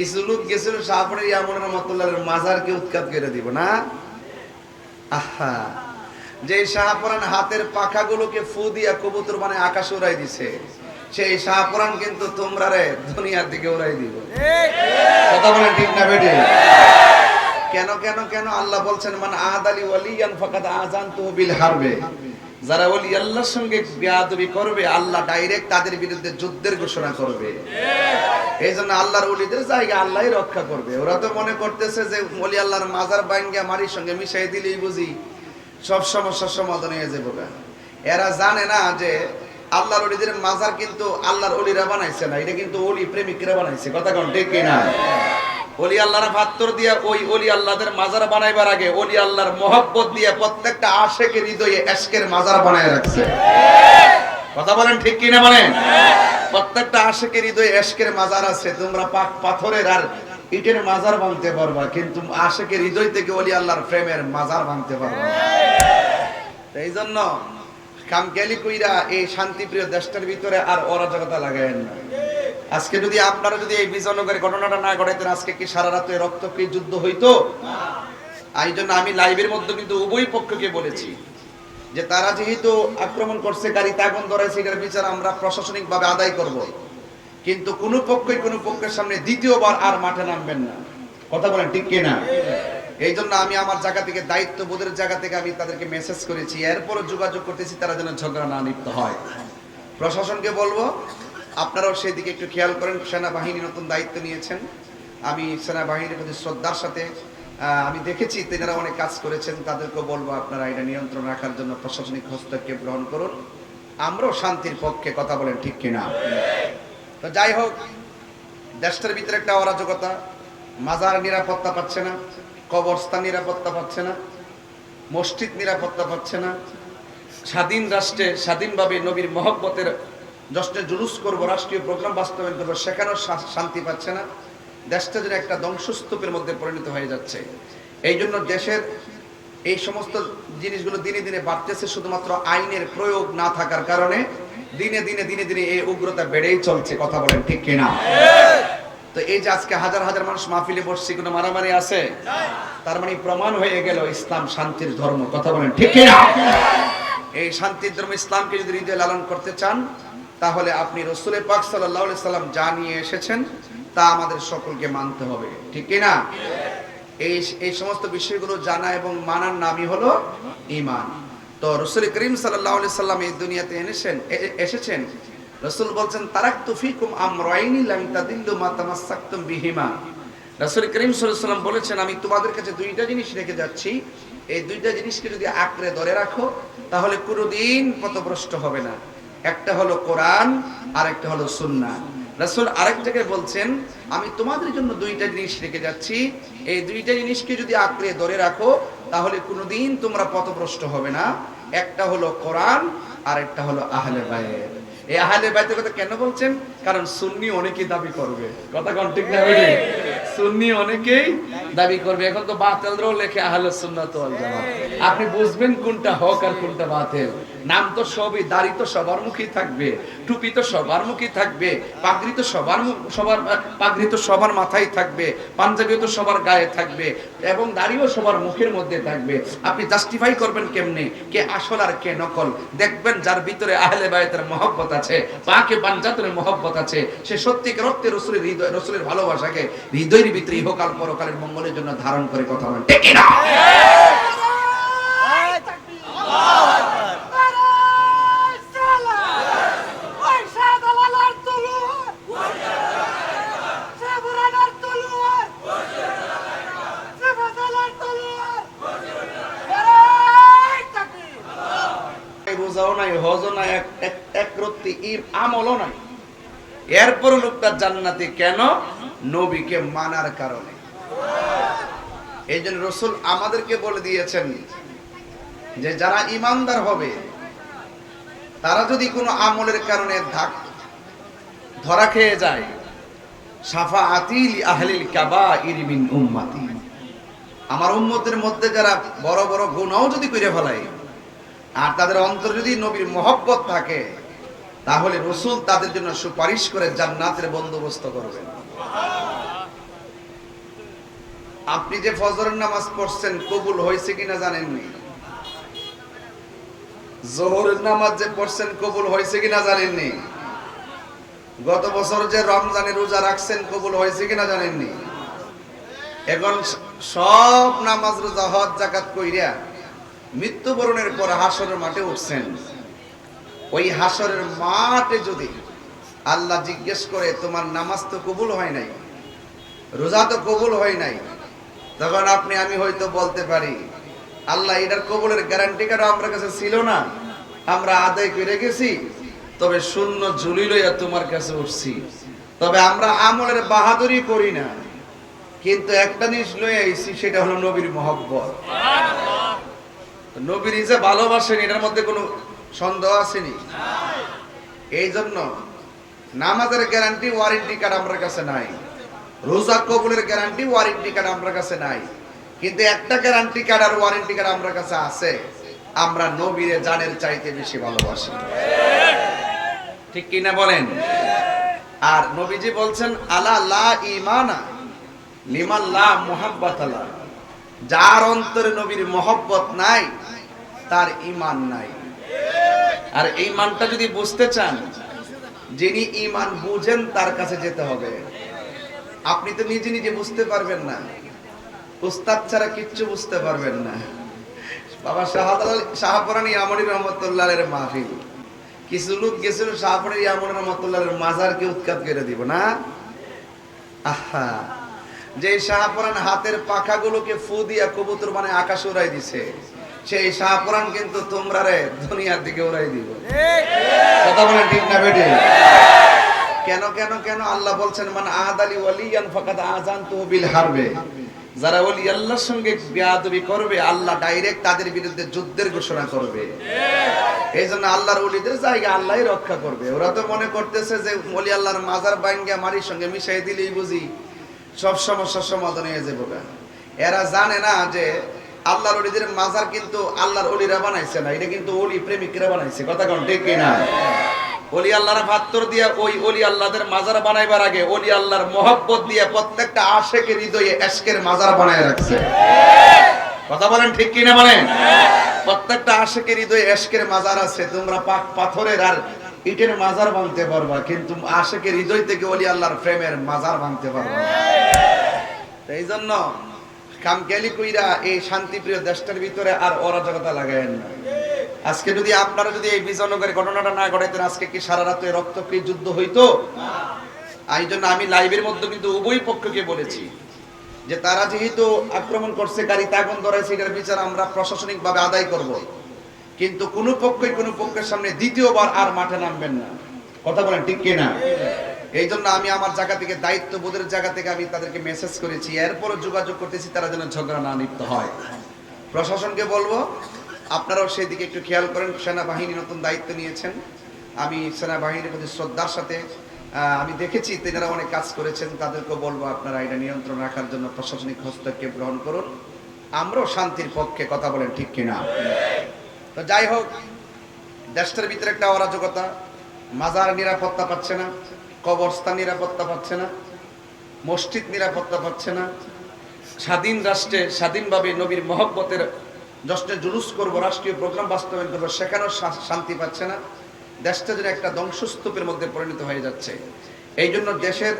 কিছু লোক গেছিল শাহপুরের ইয়ামনের মতুল্লাহের মাজারকে উৎখাত করে দিব, না? আহা। যে শাহপুরান হাতের পাখাগুলোকে ফু দিয়া কবুতর মানে আকাশে উড়াই দিছে, সেই শাহপুরান কিন্তু তোমরা রে দুনিয়ার দিকে উড়াই দিব। কথা বলেন ঠিক না বেটে কেন কেন কেন? আল্লাহ বলছেন মানে আদ আলী ওয়ালিয়ান ফাকাদ আজান বিল হারবে। যারা ওলি আল্লাহর সঙ্গে বেয়াদবি করবে, আল্লাহ ডাইরেক্ট তাদের বিরুদ্ধে যুদ্ধের ঘোষণা করবে। এই জন্য আল্লাহর ওলিদের জায়গা আল্লাহই রক্ষা করবে। ওরা তো মনে করতেছে যে ওলি আল্লাহর মাজার বাইঙ্গা মারির সঙ্গে মিশাই দিলেই বুঝি সব সমস্যার সমাধান হয়ে যাবে। এরা জানে না যে আল্লাহর ওলিদের মাজার কিন্তু আল্লাহর ওলিরা বানাইছে না, এটা কিন্তু ওলি প্রেমিকরা বানাইছে। কথা কোন ঠিক না ওলি আল্লাহর ভাত্তর দিয়ে ওই অলি আল্লাহদের মাজার বানাইবার আগে অলি আল্লাহর মহব্বত দিয়ে প্রত্যেকটা আশেকের হৃদয়ে এশকের মাজার বানায় রাখছে। কথা বলেন ঠিক কিনা বলেন? প্রত্যেকটা আশেকের হৃদয়ে এশকের মাজার আছে, তোমরা পাক পাথরের আর ইটের মাজার ভাঙতে পারবা, কিন্তু আশেকের হৃদয় থেকে অলি আল্লাহর প্রেমের মাজার ভাঙতে পারবা এই জন্য কামকেলি কইরা এই শান্তিপ্রিয় দেশটার ভিতরে আর অরাজকতা লাগায়েন না। আজকে যদি আপনারা যদি এই বিজয়নগরের ঘটনাটা না ঘটাইতেন, আজকে কি সারা রাতে রক্তক্ষয়ী যুদ্ধ হইতো? এই জন্য আমি লাইভের মধ্যে কিন্তু উভয় পক্ষকে বলেছি যে তারা যেহেতু আক্রমণ করছে, গাড়ি তাগন ধরাইছে, এটার বিচার আমরা প্রশাসনিক ভাবে আদায় করব। কিন্তু কোন পক্ষই কোন পক্ষের সামনে দ্বিতীয়বার আর মাঠে নামবেন না। কথা বলেন ঠিক কিনা? এই জন্য আমি আমার জায়গা থেকে, দায়িত্ববোধের জায়গা থেকে আমি তাদেরকে মেসেজ করেছি। এরপরও যোগাযোগ করতেছি, তারা যেন ঝগড়া না লিপ্ত হয়। প্রশাসনকে বলব আপনারাও সেই দিকে একটু খেয়াল করেন, সেনাবাহিনী নতুন দায়িত্ব নিয়েছেন। আমি সেনাবাহিনীর প্রতি শ্রদ্ধার সাথে আমি দেখেছি তেনারা অনেক কাজ করেছেন তাদেরকে বলব আপনারা এটা নিয়ন্ত্রণ রাখার জন্য প্রশাসনিক হস্তক্ষেপ গ্রহণ করুন। আমরাও শান্তির পক্ষে কথা বলেন, ঠিক কিনা? তো যাই হোক, দেশটার ভিতরে একটা অরাজকতা, মাজার নিরাপত্তা পাচ্ছে না, কবরস্থান নিরাপত্তা পাচ্ছে না, মসজিদ নিরাপত্তা পাচ্ছে না, স্বাধীন রাষ্ট্রে স্বাধীনভাবে নবীর মহব্বতের জশ্নে জুলুস করব, রাষ্ট্রীয় প্রোগ্রাম বাস্তবায়ন করব, সেখানেও শান্তি পাচ্ছে না। দেশটা যেন একটা ধ্বংসস্তূপের মধ্যে পরিণত হয়ে যাচ্ছে। এই জন্য দেশের এই সমস্ত জিনিসগুলো দিনে দিনে বাড়তেছে, শুধুমাত্র আইনের প্রয়োগ না থাকার কারণে দিনে দিনে দিনে দিনে এই উগ্রতা বেড়েই চলছে, কথা বলেন ঠিক কিনা? তো এই যে আজকে হাজার হাজার মানুষ মাহফিলে বসছে, কোনো মারামারি আছে? তার মানে প্রমাণ হয়ে গেল, ইসলাম শান্তির ধর্ম, কথা বলেন ঠিক কিনা? এই শান্তির ধর্ম ইসলামকে যদি হৃদয়ে লালন করতে চান তাহলে আপনি রসুলের পাক সাল্লাহ সাল্লাম যা নিয়ে এসেছেন, তা আমাদের সকলকে মানতে হবে। ঠিক কিনা এই এই সমস্ত বিষয়গুলো জানা এবং মানার নামই হলো ইমান তো রসুল করিম সাল্লাম এই দুনিয়াতে এনেছেন এসেছেন। রসুল বলছেন তারাক তুফিকুম আমরাইনি লাম তাদিল্লু মা তামাসসাকতুম বিহিমা। রাসূল করিম সাল্লাম বলেছেন, আমি তোমাদের কাছে দুইটা জিনিস রেখে যাচ্ছি। এই দুইটা জিনিসকে যদি আঁকড়ে ধরে রাখো, তাহলে কোনোদিন পথভ্রষ্ট হবে না। একটা হলো কোরআন আর একটা হলো সুন্নাহ। রাসূল আরেক জায়গায় বলছেন, আমি তোমাদের জন্য দুইটা জিনিস রেখে যাচ্ছি। এই দুইটা জিনিসকে যদি আঁকড়ে ধরে রাখো, তাহলে কোনোদিন তোমরা পথভ্রষ্ট হবে না। একটা হলো কোরআন আর একটা হলো আহলে বায়ের এই আহলে বাইতের কথা কেন বলছেন? কারণ সুন্নি অনেকেই দাবি করবে। কথা কোন ঠিক না সুন্নি অনেকেই দাবি করবে। এখন তো বাতিলরাও লেখে আহলে সুন্নাত ওয়াল জামাত। আপনি বুঝবেন কোনটা হক আর কোনটা বাতিল। নাম তো সবই, দাড়ি তো সবার মুখেই থাকবে, টুপি তো সবার মুখেই থাকবে, পাগড়ি তো সবার সবার, পাগড়ি তো সবার মাথায় থাকবে, পাঞ্জাবিও তো সবার গায়ে থাকবে। এবং দাড়িও সবার মুখের মধ্যে থাকবে। আপনি জাস্টিফাই করবেন কেমনে? কে আসল আর কে নকল? দেখবেন যার ভিতরে আহলে বায়তের মহব্বত আছে পাকে পাঞ্জাতনের মহব্বত আছে, সে সত্যিকার রক্তে রসুলের হৃদয় রসুলের ভালোবাসাকে হৃদয়ের ভিতরে ইহকাল পরকালের মঙ্গলের জন্য ধারণ করে কথা বলেন ঠিক না এরপর লোকটা জান্নাতি কেন? নবীকে মানার কারণে। এই জন্য রসুল আমাদেরকে বলে দিয়েছেন যে, যারা ইমানদার হবে, তারা যদি কোনো আমলের কারণে ধাক ধরা খেয়ে যায় সাফা আতিল আহলিল কাবা ইরিমিন উম্মাতি। আমার উম্মতের মধ্যে যারা বড় বড় গুণাও যদি করে ফেলায় আর তাদের অন্তর যদি নবীর মহব্বত থাকে, তাহলে রসুল তাদের জন্য সুপারিশ করে জান্নাতের বন্দোবস্ত করবেন। আপনি যে ফজরের নামাজ পড়ছেন, কবুল হয়েছে কিনা জানেননি জোহরের নামাজ যে পড়ছেন, কবুল হয়েছে কিনা জানেননি গত বছর যে রমজানে রোজা রাখছেন, কবুল হয়েছে কিনা জানেননি এখন সব নামাজ রোজা, হজ জাকাত কইরা মৃত্যুবরণের পর হাসরের মাঠে উঠছেন। ওই হাসরের মাঠে যদি আল্লাহ জিজ্ঞেস করে, তোমার নামাজ তো কবুল হয় নাই? রোজা তো কবুল হয় নাই? তখন আপনি, আমি হয়তো বলতে পারি। আল্লাহ, এটার কবুলের গ্যারান্টি কার্ড আমার কাছে ছিল না। আমরা আদায় করে গেছি। তবে শূন্য ঝুলি লইয়া তোমার কাছে উঠছি। তবে আমরা আমলের বাহাদুরি করি না। কিন্তু একটা জিনিস লইয়া আইছি, সেটা হলো নবীর মহব্বত। নবীর যে ভালোবাসেন এটার মধ্যে কোনো সন্দেহ আসেনি? এই জন্য নামাজের গ্যারান্টি ওয়ারেন্টি কার্ড আমার কাছে নাই। রোজা কবুলের গ্যারান্টি ওয়ারেন্টি কার্ড আমার কাছে নাই। কিন্তু একটা গ্যারান্টি কার্ড আর ওয়ারেন্টি কার্ড আমার কাছে আছে। আমরা নবীরে জানের চাইতে বেশি ভালোবাসি। ঠিক কি না বলেন? আর নবীজি বলছেন আলা লা ইমানা লিমান লা মুহাব্বাত আলা। যার অন্তরে নবীর মহব্বত নাই, তার ইমান নাই। আর এই মানটা যদি বুঝতে চান, যিনি ইমান বুঝেন, তার কাছে যেতে হবে। আপনি তো নিজে নিজে বুঝতে পারবেন না। উস্তাদ ছাড়া কিচ্ছু বুঝতে পারবেন না। বাবা শাহাদাল শাহপুরানি আমনি রহমতুল্লাহের মাহফিল। কিছু লোক গেছিল শাহপুরানি আমনি রহমতুল্লাহের মাজারকে উৎখাত করে দিব, না? আহা! যে শাহপুরান হাতের পাখাগুলোকে ফু দিয়া কবুতর মানে আকাশ উড়াই দিছে, সেই শাহপুরান কিন্তু তোমরা রে দুনিয়ার দিকে উড়াই দিব। কথা বলেন ঠিক না বেটে কেন কেন কেন? আল্লাহ বলছেন মানে আলী ওয়ালিয়ান ফাকাদ আজান বিল হারবে। যারা ওলি আল্লাহর সঙ্গে বেয়াদবি করবে, আল্লাহ ডাইরেক্ট তাদের বিরুদ্ধে যুদ্ধের ঘোষণা করবে। এই জন্য আল্লাহর ওলিদের জায়গা আল্লাহই রক্ষা করবে। ওরা তো মনে করতেছে যে ওলি আল্লাহর মাজার বাইঙ্গা মারির সঙ্গে মিশাই দিলেই বুঝি। সব সমস্যার সমাধান হয়ে যাবে। এরা জানে না যে আল্লাহর ওলিদের মাজার কিন্তু আল্লাহর ওলিরা বানাইছে না, এটা কিন্তু ওলি প্রেমিকরা বানাইছে। কথা কোন, ঠিক কিনা? ওলি আল্লাহর ওই ওলি আল্লাহদের মাজার বানাইবার আগে ওলি আল্লাহর মহব্বত দিয়ে প্রত্যেকটা আশেকের হৃদয়ে এশকের মাজার বানায় রাখছে। কথা বলেন, ঠিক কিনা বলেন? প্রত্যেকটা আশেকের হৃদয়ে এশকের মাজার আছে, তোমরা পাক পাথরের আর ইটের মাজার ভাঙতে পারবা, কিন্তু আশেকের হৃদয় থেকে ওলি আল্লাহর প্রেমের মাজার ভাঙতে পারবা। এই জন্য কামকেলি কইরা এই শান্তিপ্রিয় দেশটার ভিতরে আর অরাজকতা লাগায়েন না। আজকে যদি আপনারা যদি এই বিজয়নগরের ঘটনাটা না ঘটাইতেন, আজকে কি সারা রাতে রক্তক্রিয় যুদ্ধ হইতো? এই জন্য আমি লাইভের মধ্যে কিন্তু উভয় পক্ষকে বলেছি যে তারা যেহেতু আক্রমণ করছে, গাড়ি তাগুন ধরাইছে, এটার বিচার আমরা প্রশাসনিকভাবে আদায় করব। কিন্তু কোন পক্ষই কোন পক্ষের সামনে দ্বিতীয়বার আর মাঠে নামবেন না। কথা বলেন, ঠিক কিনা? এই জন্য আমি আমার জায়গা থেকে দায়িত্ব বোধের জায়গা থেকে আমি তাদেরকে মেসেজ করেছি। এরপরও যোগাযোগ করতেছি, তারা যেন ঝগড়া না লিপ্ত হয়। প্রশাসনকে বলব, আপনারাও সেই দিকে একটু খেয়াল করেন। সেনাবাহিনী নতুন দায়িত্ব নিয়েছেন। আমি সেনাবাহিনীর প্রতি শ্রদ্ধার সাথে আমি দেখেছি তেনারা অনেক কাজ করেছেন। তাদেরকে বলব, আপনারা এটা নিয়ন্ত্রণ রাখার জন্য প্রশাসনিক হস্তক্ষেপ গ্রহণ করুন। আমরাও শান্তির পক্ষে কথা বলেন, ঠিক কিনা? তো যাই হোক, দেশটার ভিতরে একটা অরাজকতা, মাজার নিরাপত্তা পাচ্ছে না, কবরস্থান নিরাপত্তা পাচ্ছে না, মসজিদ নিরাপত্তা পাচ্ছে না, স্বাধীন রাষ্ট্রে স্বাধীনভাবে নবীর মহব্বতের জশ্নে জুলুস করব, রাষ্ট্রীয় প্রোগ্রাম বাস্তবায়ন করব, সেখানেও শান্তি পাচ্ছে না। দেশটা যেন একটা ধ্বংসস্তূপের মধ্যে পরিণত হয়ে যাচ্ছে। এই জন্য দেশের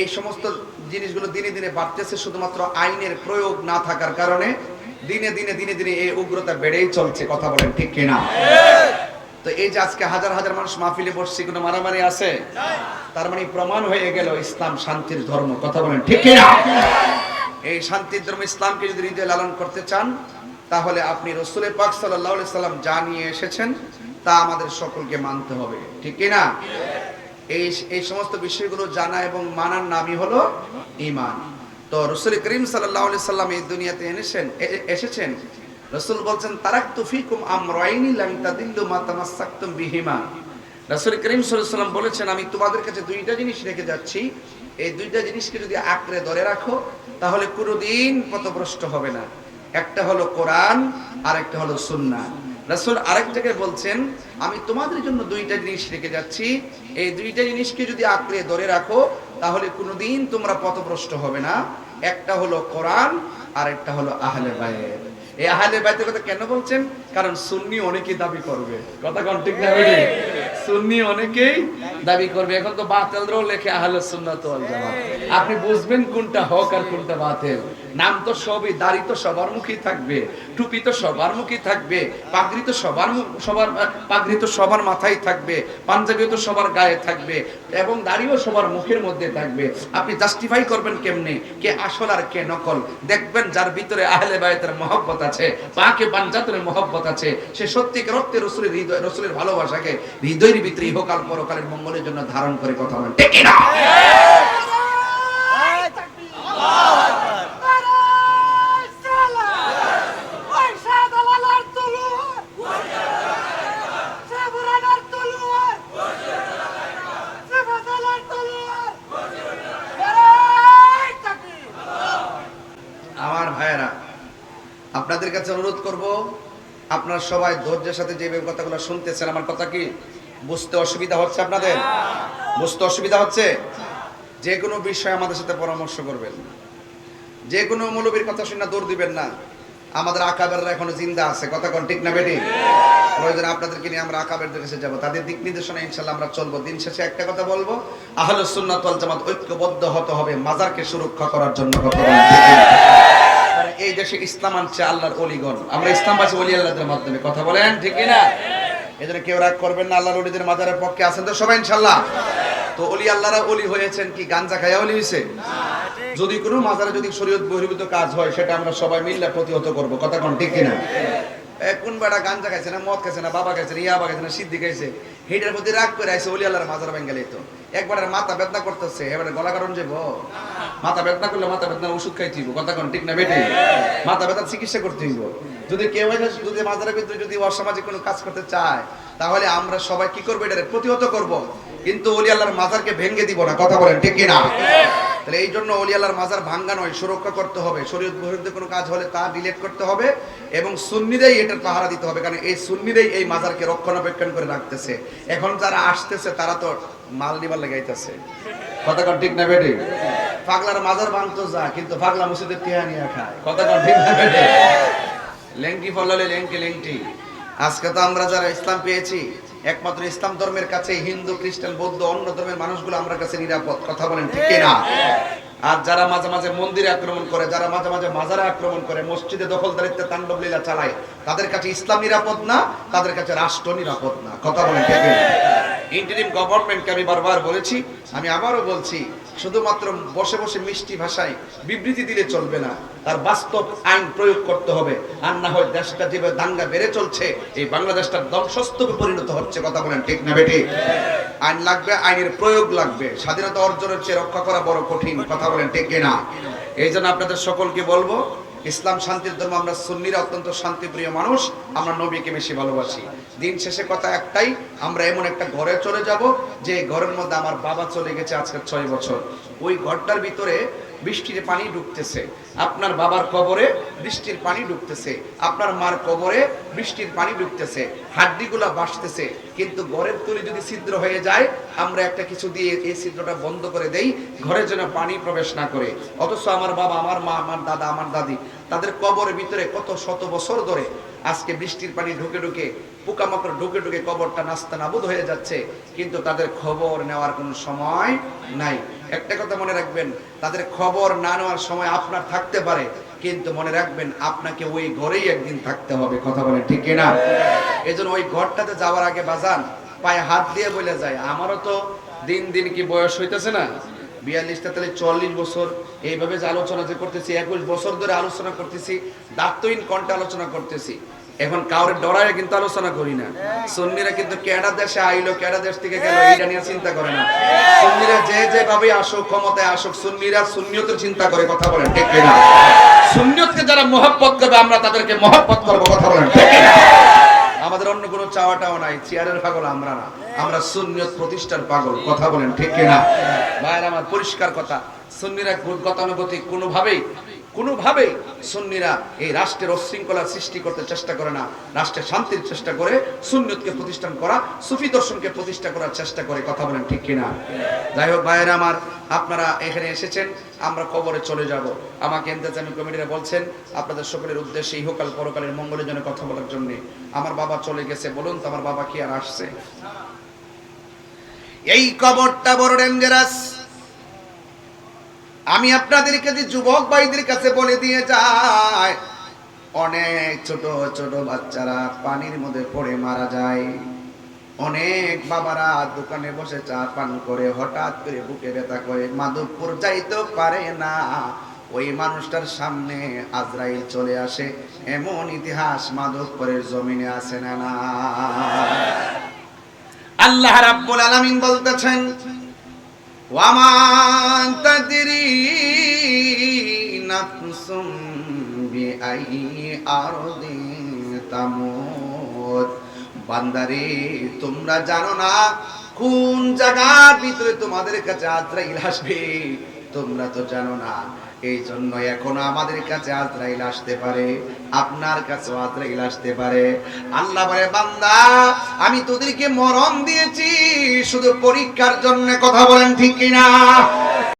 এই সমস্ত জিনিসগুলো দিনে দিনে বাড়তেছে, শুধুমাত্র আইনের প্রয়োগ না থাকার কারণে। দিনে দিনে দিনে দিনে এই উগ্রতা বেড়েই চলছে, কথা বলেন ঠিক কিনা? তো এই যে আজকে হাজার হাজার মানুষ মাহফিলে বসছে, কোনো মারামারি আছে? তার মানে প্রমাণ হয়ে গেল ইসলাম শান্তির ধর্ম, কথা বলেন ঠিক কিনা? এই শান্তির ধর্ম ইসলামকে যদি হৃদয়ে লালন করতে চান, তাহলে আপনি রসুলের পাক সাল্লাহ সাল্লাম যা নিয়ে এসেছেন, তা আমাদের সকলকে মানতে হবে, ঠিক কিনা? এই এই সমস্ত বিষয়গুলো জানা এবং মানার নামই হলো ইমান তো রসুল করিম সাল্লাহ সাল্লাম এই দুনিয়াতে এনেছেন এসেছেন। রসুল বলছেন তারাক তুফিকুম আমরাইনি লাম তাদিল্লু মা বিহিমা। রাসূল করিম ওয়াসাল্লাম বলেছেন, আমি তোমাদের কাছে দুইটা জিনিস রেখে যাচ্ছি। এই দুইটা জিনিসকে যদি আঁকড়ে ধরে রাখো, তাহলে কোনোদিন পথভ্রষ্ট হবে না। একটা হলো কোরআন আর একটা হলো সুন্নাহ। রাসূল আরেক জায়গায় বলছেন, আমি তোমাদের জন্য দুইটা জিনিস রেখে যাচ্ছি। এই দুইটা জিনিসকে যদি আঁকড়ে ধরে রাখো তাহলে কোনোদিন তোমরা পথভ্রষ্ট হবে না। একটা হলো কোরআন আর একটা হলো আহলে বাইত। এই আহলে বাইতের কথা কেন বলছেন? কারণ সুন্নি অনেকেই দাবি করবে। কথা কোন ঠিক না সুন্নি অনেকেই দাবি করবে। এখন তো বাতিলরাও লেখে আহলে সুন্নাত ওয়াল জামাত। আপনি বুঝবেন কোনটা হক আর কোনটা বাতিল। নাম তো সবই, দাড়ি তো সবার মুখেই থাকবে, টুপি তো সবার মুখেই থাকবে, পাগড়ি তো সবার সবার, পাগড়ি তো সবার মাথায় থাকবে, পাঞ্জাবিও তো সবার গায়ে থাকবে এবং দাড়িও সবার মুখের মধ্যে থাকবে। আপনি জাস্টিফাই করবেন কেমনে? কে আসল আর কে নকল? দেখবেন যার ভিতরে আহলে বায়তের মহব্বত আছে পাকে পাঞ্জাতের মহব্বত আছে, সে সত্যিকার রক্তে রসুলের হৃদয় রসুলের ভালোবাসাকে হৃদয়ের ভিতরে ইহকাল পরকালের মঙ্গলের জন্য ধারণ করে কথা বলেন। ঠিক না আমার ভাইয়েরা, আপনাদের কাছে অনুরোধ করব, আপনারা সবাই ধৈর্যের সাথে যে কথাগুলো শুনতেছেন, আমার কথা কি? বুঝতে অসুবিধা হচ্ছে আপনাদের? বুঝতে অসুবিধা হচ্ছে? যে কোনো বিষয়ে আমাদের সাথে পরামর্শ করবেন। যে কোনো মৌলবীর কথা শুনে দৌড় দিবেন না। আমাদের আকাবেররা এখনও জিন্দা আছে। কথা কোন, ঠিক না বেটি? প্রয়োজন আপনাদেরকে নিয়ে আমরা আকাবেরদের কাছে যাব। তাদের দিক নির্দেশনা ইনশাল্লাহ আমরা চলবো। দিন শেষে একটা কথা বলব আহলে সুন্নাত ওয়াল জামাত ঐক্যবদ্ধ হতে হবে মাজারকে সুরক্ষা করার জন্য। এই দেশে ইসলাম আনছে আল্লাহর অলিগণ। আমরা ইসলাম পাচ্ছি অলি আল্লাহদের মাধ্যমে। কথা বলেন, ঠিক না জন্য কেউ রাগ করবেন না, আল্লাহর অলিদের মাজারের পক্ষে আছেন তো সবাই, ইনশাল্লাহ। তো অলি আল্লাহরা অলি হয়েছেন কি, গাঞ্জা খাইয়া অলি হয়েছে যদি কোনো মাজারে যদি শরীয়ত বহির্ভূত কাজ হয়, সেটা আমরা সবাই মিললে প্রতিহত করব। কথা কোন ঠিক কিনা? কোন বেটা গাঞ্জা খাইছে না, মদ খাইছে না, বাবা খাইছে না, ইয়াবা খাইছে না সিদ্ধি খাইছে? হেটার প্রতি রাগ করে আইসে অলি আল্লাহর মাজার বেঙ্গালে তো। একবার মাথা বেদনা করতেছে, এবারে গলা কারণ যাব মাথা বেদনা করলে মাথা বেদনার ওষুধ খাইতে হইব, কথা কোন, ঠিক না বেটে মাথা বেদনার চিকিৎসা করতে হইব। যদি কেউ যদি মাজারের ভিতরে যদি অসামাজিক কোনো কাজ করতে চায়, তাহলে আমরা সবাই কি করব এটার? প্রতিহত করব। কিন্তু অলি আল্লাহর মাজারকে ভেঙে দিব না, কথা বলেন, ঠিক না তাহলে এই জন্য আল্লাহর মাজার ভাঙ্গা নয়, সুরক্ষা করতে হবে। শরীর বহির্ভূত কোনো কাজ হলে তা ডিলেট করতে হবে এবং সুন্নিদেই এটার পাহারা দিতে হবে, কারণ এই সুন্নিরাই এই মাজারকে রক্ষণাবেক্ষণ করে রাখতেছে। এখন যারা আসতেছে, তারা তো মাল নিবার লেগাইতেছে কথা ঠিক না বেটে? পাগলার মাজার ভাঙতো যা, কিন্তু পাগলা মসজিদের টিয়া নিয়ে খায়। কথা কন ঠিক না বেটে? লেংটি ফলালে লেংটি লেংটি। আজকে তো আমরা যারা ইসলাম পেয়েছি একমাত্র ইসলাম ধর্মের কাছে হিন্দু, খ্রিস্টান, বৌদ্ধ, অন্য ধর্মের মানুষগুলো আমার কাছে নিরাপদ, কথা বলেন ঠিক না আর যারা মাঝে মাঝে মন্দিরে আক্রমণ করে, যারা মাঝে মাঝে মাজারে আক্রমণ করে, মসজিদে দখলদারিত্বে তাণ্ডব লীলা চালায়, তাদের কাছে ইসলাম নিরাপদ না? তাদের কাছে রাষ্ট্র নিরাপদ না? কথা বলেন ইন্টারিম গভর্নমেন্টকে আমি বারবার বলেছি, আমি আবারও বলছি শুধুমাত্র বসে বসে মিষ্টি ভাষায় বিবৃতি দিলে চলবে না। তার বাস্তব আইন প্রয়োগ করতে হবে। আর না হয় দেশটা যেভাবে দাঙ্গা বেড়ে চলছে, এই বাংলাদেশটা ধ্বংসস্তূপে পরিণত হচ্ছে, কথা বলেন ঠিক না বেটি আইন লাগবে, আইনের প্রয়োগ লাগবে। স্বাধীনতা অর্জনের চেয়ে রক্ষা করা বড় কঠিন, কথা বলেন ঠিক না এই জন্য আপনাদের সকলকে বলব ইসলাম শান্তির ধর্ম, আমরা সুন্নিরা অত্যন্ত শান্তিপ্রিয় মানুষ, আমরা নবীকে বেশি ভালোবাসি। দিন শেষে কথা একটাই, আমরা এমন একটা ঘরে চলে যাব, যে ঘরের মধ্যে আমার বাবা চলে গেছে আজকে ছয় বছর। ওই ঘরটার ভিতরে বৃষ্টির পানি ঢুকতেছে। আপনার বাবার কবরে বৃষ্টির পানি ঢুকতেছে। আপনার মার কবরে বৃষ্টির পানি ঢুকতেছে। হাড্ডিগুলা বাসতেছে কিন্তু ঘরের তুলি যদি ছিদ্র হয়ে যায়, আমরা একটা কিছু দিয়ে এই ছিদ্রটা বন্ধ করে দেই ঘরের জন্য পানি প্রবেশ না করে। অথচ আমার বাবা, আমার মা, আমার দাদা, আমার দাদি তাদের কবরের ভিতরে কত শত বছর ধরে আজকে বৃষ্টির পানি ঢুকে ঢুকে, পোকামাকড় ঢুকে ঢুকে কবরটা নাস্তা নাবুদ হয়ে যাচ্ছে, কিন্তু তাদের খবর নেওয়ার কোনো সময় নাই। একটা কথা মনে রাখবেন, তাদের খবর না নেওয়ার সময় আপনার থাকতে পারে, কিন্তু মনে রাখবেন আপনাকে ওই ঘরেই একদিন থাকতে হবে, কথা বলেন ঠিক না এই জন্য ওই ঘরটাতে যাওয়ার আগে বাজান পায়ে হাত দিয়ে বলে যায়, আমারও তো দিন দিন কি বয়স হইতেছে না? বিয়াল্লিশটা, তাহলে চল্লিশ বছর। এইভাবে যে আলোচনা যে করতেছি, একুশ বছর ধরে আলোচনা করতেছি দায়িত্বহীন কণ্ঠে আলোচনা করতেছি। এখন কাউরে ডরায় কিন্তু আলোচনা করি না। সুন্নিরা কিন্তু কেডা দেশে আইলো কেডা দেশ থেকে গেল, এইটা নিয়ে চিন্তা করে না। সুন্নিরা যে যে ভাবে আসুক, ক্ষমতায় আসুক, সুন্নিরা সুন্নিয়তের চিন্তা করে কথা বলেন, ঠিক না সুন্নিয়তকে যারা মহব্বত করবে, আমরা তাদেরকে মহব্বত করব, কথা বলেন, ঠিক না আমাদের অন্য কোনো চাওয়াটাও নাই, চেয়ারের পাগল আমরা না। আমরা সুন্নিয়ত প্রতিষ্ঠার পাগল, কথা বলেন, ঠিক কিনা? ভাইয়ের আমার পরিষ্কার কথা। সুন্নিরা গতানুগতিক। কোনোভাবেই কোনোভাবেই সুন্নিরা এই রাষ্ট্রের অশৃঙ্খলা সৃষ্টি করতে চেষ্টা করে না। রাষ্ট্রের শান্তির চেষ্টা করে সুন্নতকে প্রতিষ্ঠান করা, সুফি দর্শনকে প্রতিষ্ঠা করার চেষ্টা করে, কথা বলেন ঠিক কিনা? যাই হোক, ভাইয়েরা আমার, আপনারা এখানে এসেছেন, আমরা কবরে চলে যাব। আমাকে এন্তেজামি কমিটিরা বলছেন, আপনাদের সকলের উদ্দেশ্যে ইহকাল পরকালের মঙ্গলের জন্য কথা বলার জন্য। আমার বাবা চলে গেছে, বলুন তো আমার বাবা কি আর আসছে? এই কবরটা বড় ডেঞ্জারাস আমি আপনাদেরকে যে যুবক ভাইদের কাছে বলে দিয়ে যাই, অনেক ছোট ছোট বাচ্চারা পানির মধ্যে পড়ে মারা যায়। অনেক বাবারা দোকানে বসে চা পান করে, হঠাৎ করে বুকে ব্যথা করে। মাধবপুর যাইতে পারে না। ওই মানুষটার সামনে আজরাইল চলে আসে। এমন ইতিহাস মাধবপুরের জমিনে আসে না না আল্লাহ রাব্বুল আলামিন বলতেছেন ওয়ামান তাদরি নাফসুম বিআই আরদিন তামুত। বান্দারে, তোমরা জানো না কোন জায়গার ভিতরে তোমাদের কাছে আজরাইল আসবে? তোমরা তো জানো না। এই জন্য এখনও আমাদের কাছে আজরাইল আসতে পারে, আপনার কাছে আজরাইল আসতে পারে। আল্লাহ বলে, বান্দা, আমি তোদেরকে মরণ দিয়েছি, শুধু পরীক্ষার জন্য কথা বলেন ঠিক কিনা?